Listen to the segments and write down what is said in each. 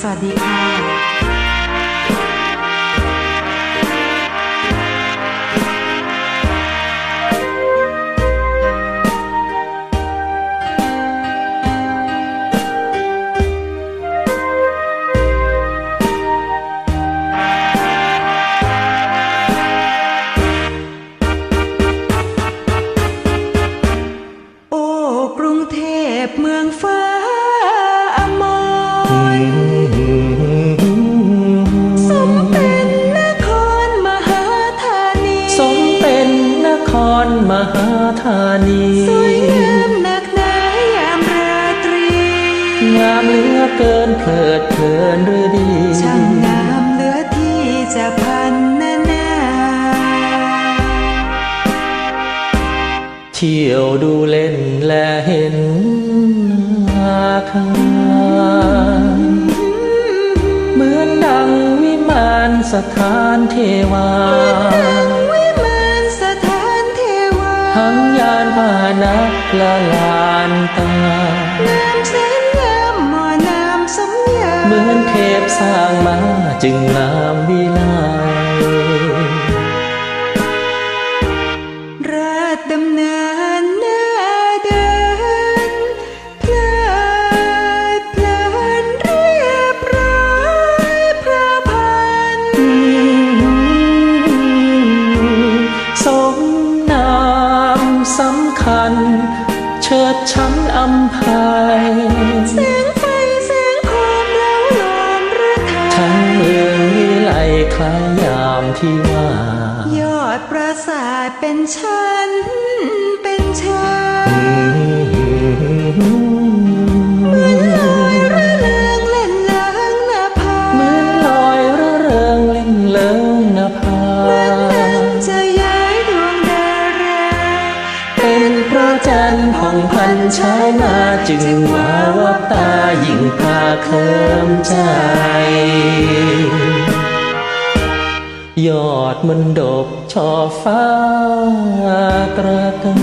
สวัสดีค่ะ อเกินเพลิดเพลินหรือดีช่างงามเหลือที่จะพันนานาเที่ยวดูเล่นและเห็นอาคารเหมือนดังวิมานสถานเทวาวิมานสถานเทวาทั้งยานพาหนะละลานตา เหมือนเทพสร้างมาจึงงามวิไล ย้ายดวงดาราเป็นพระจันทร์ผ่องพันฉายมาจึงว่าวับตายิ่งพาเคิมใจ ยอดมันดกช่อฟ้าตระกา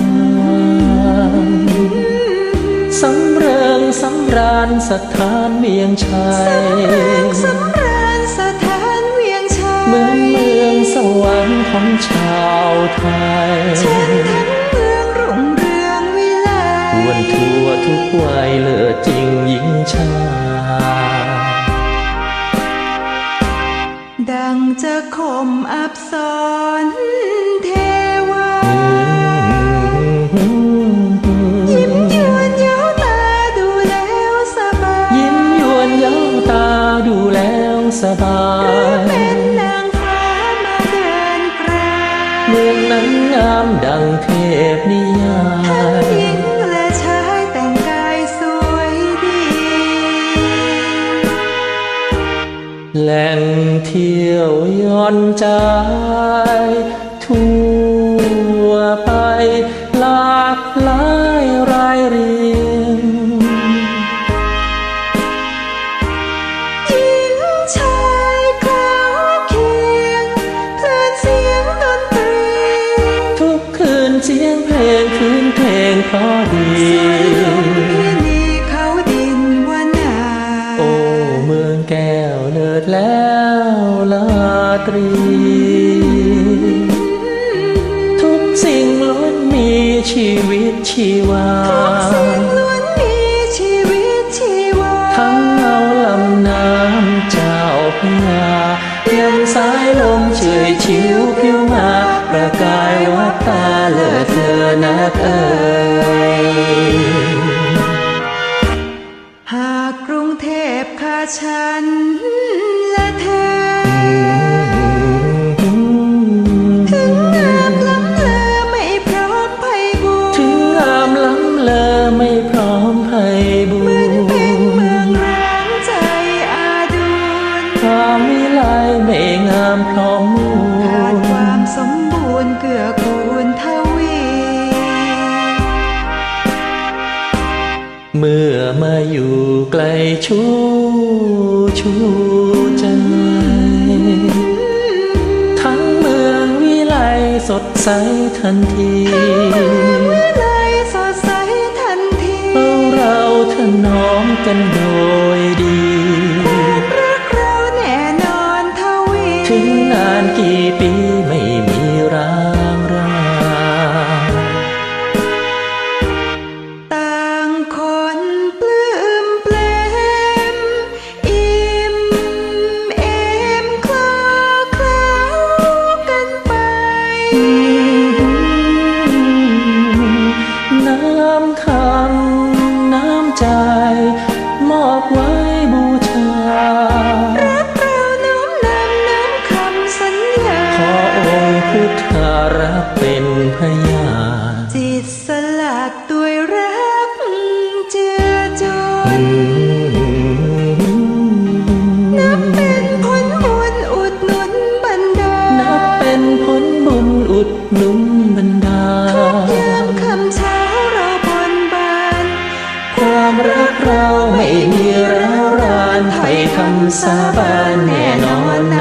รสำเริงสำราญสถานเวียงชัยสำราญสถานเวียงชัย เหมือนเมืองสวรรค์ของชาวไทยฉันทั้งเมืองรุ่งเรืองวิไลทวนทั่วทุกวัยเลิศจริงหญิงชาย มอับสรเทวา ยิ้มยวนเย้าตาดูแล้วสบายยิ้มยวนเย้าตาดูแล้วสบายเป็นนางฟ้ามาเดินปราเมืองนั้นงามดังเทพนิยาทั้งหย แหล่งเที่ยวย่อนใจทั่วไปหลากหลายรายเรียงหญิงชายคลาวเคียงเพลินเสียงดนตรี ทุกคืนเสียงเพลงคืนเพลงเพราะดี ตรี ทุกสิ่งล้วนมีชีวิตชีวา ทั้งเงาลำน้ำเจ้าพระยายังสายลมเฉยชิวผิวมา ประกายวัดตาเลิศเธอนักเอ่ยหากกรุงเทพขาฉัน เมื่อมาอยู่ไกลชูชูใจทั้งเมืองวิไลสดใสทันทีเลสดใสทันทีเอาเราถนอมกันโดยดี เร